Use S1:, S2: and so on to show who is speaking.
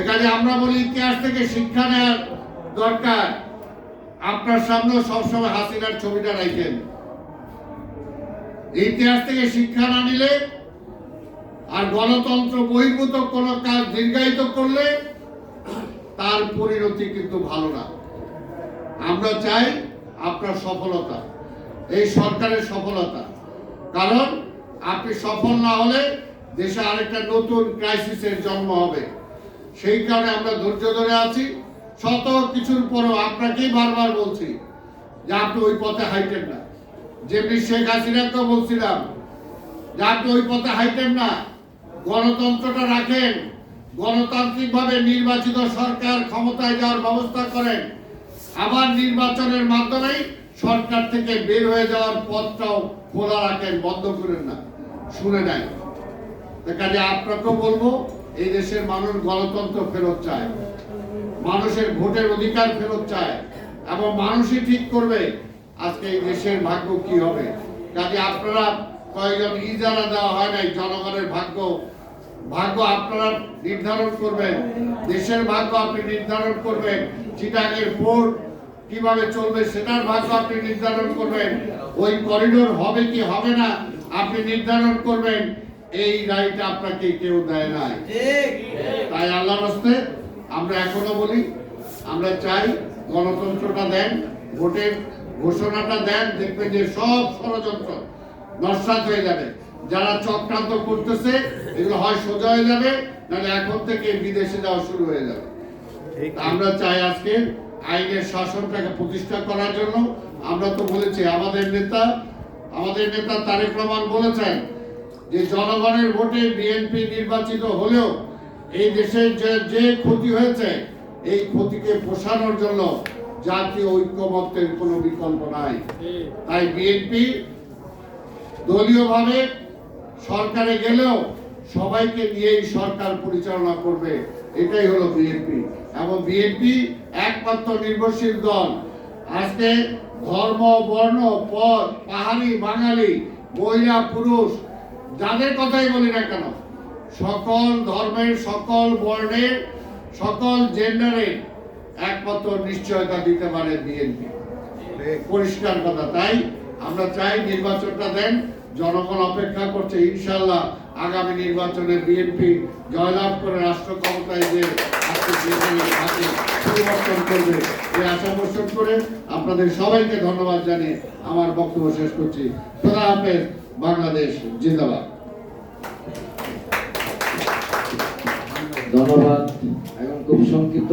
S1: এখানে আমরা বলি ইতিহাস থেকে শিক্ষা নেওয়ার দরকার। আপনার সামনে সবসময় হাসিনার ছবিটা রাখেন। ইতিহাস থেকে শিক্ষা না নিলে আর গণতন্ত্র বহির্ভূত কোনো কাজ দীর্ঘায়িত করলে তার পরিণতি কিন্তু ভালো না। আমরা চাই আপনার সফলতা, এই সরকারের সফলতা। কারণ আপনি সফল না হলে দেশে আরেকটা নতুন ক্রাইসিসের জন্ম হবে। সেই কারণে আমরা ধৈর্য ধরে আছি। শত কিছুর পরেও আপনাকেই বারবার বলছি যে আপনি ওই পথে হাইটেন না। যেমনি শেখ হাসিনাকে বলছিলাম যে আপনি ওই পথে হাইটেন না। গণতন্ত্রটা রাখেন, গণতান্ত্রিকভাবে নির্বাচিত সরকার ক্ষমতায় যাওয়ার ব্যবস্থা করেন। আবার নির্বাচনের মাধ্যমেই সরকার থেকে বের হয়ে যাওয়ার পথটাও খোলা রাখেন, বন্ধ করেন না। শুনে নেয় কাজে আপনাকেও বলব এই দেশের মানুষ গণতন্ত্র ফেরত চায়, মানুষের ভোটের অধিকার ফেরত চায়, এবং মানুষই ঠিক করবে আজকে এই দেশের ভাগ্য কি হবে। কাজে আপনারা কয়েকজন ইজারা দেওয়া হয় নাই, জনগণের ভাগ্য ভাগ্য আপনারা নির্ধারণ করবেন, দেশের ভাগ্য আপনি নির্ধারণ করবেন, চিটাগের পোর্ট কীভাবে চলবে সেটার ভাগ্য আপনি নির্ধারণ করবেন, ওই করিডোর হবে কি হবে না আপনি নির্ধারণ করবেন এই রাইট আপনাকে কেউ দেয় নাই। তাই আল্লাহ রাস্তে আমরা এখনও বলি আমরা চাই গণতন্ত্রটা দেন ভোটের ঘোষণাটা দেন দেখবেন যে সব ষড়যন্ত্র নস্বাত হয়ে যাবে। যারা চক্রান্ত করতেছে এগুলো হয় সোজা হয়ে যাবে নাহলে এখন থেকে বিদেশে যাওয়া শুরু হয়ে যাবে। আমরা চাই আজকে আইনের শাসনটাকে প্রতিষ্ঠা করার জন্য। আমরা তো বলেছি আমাদের নেতা আমাদের নেতা তারেক রহমান বলেছেন যে জনগণের ভোটে বিএনপি নির্বাচিত হলেও এই দেশের যে যে ক্ষতি হয়েছে, এই ক্ষতিকে পোষানোর জন্য জাতীয় ঐক্যমত্যের কোনো বিকল্প নাই। তাই বিএনপি দলীয়ভাবে সরকারে গেলেও সবাইকে নিয়েই সরকার পরিচালনা করবে। এটাই হলো বিএনপি এবং বিএনপি একমাত্র নির্ভরশীল দল। আজকে ধর্ম, বর্ণ পদ পাহাড়ি, বাঙালি, মহিলা, পুরুষ যাদের কথাই বলি না কেন, সকল ধর্মের, সকল বর্ণের, সকল জেন্ডারের একমাত্র নিশ্চয়তা দিতে পারে বিএনপি। পরিষ্কার কথা, তাই আমরা চাই নির্বাচনটা দেন, জনগণ অপেক্ষা করছে ইনশাল্লাহ আগামী নির্বাচনে বিএনপি জয়লাভ করে রাষ্ট্র ক্ষমতায় যে পরিবর্তন করবে এই আশা পোষণ করে আপনাদের সবাইকে ধন্যবাদ জানিয়ে আমার বক্তব্য শেষ করছি। খোদা হাফেজ। বাংলাদেশ জিন্দাবাদ।
S2: ধন্যবাদ। এবং খুব সংক্ষিপ্ত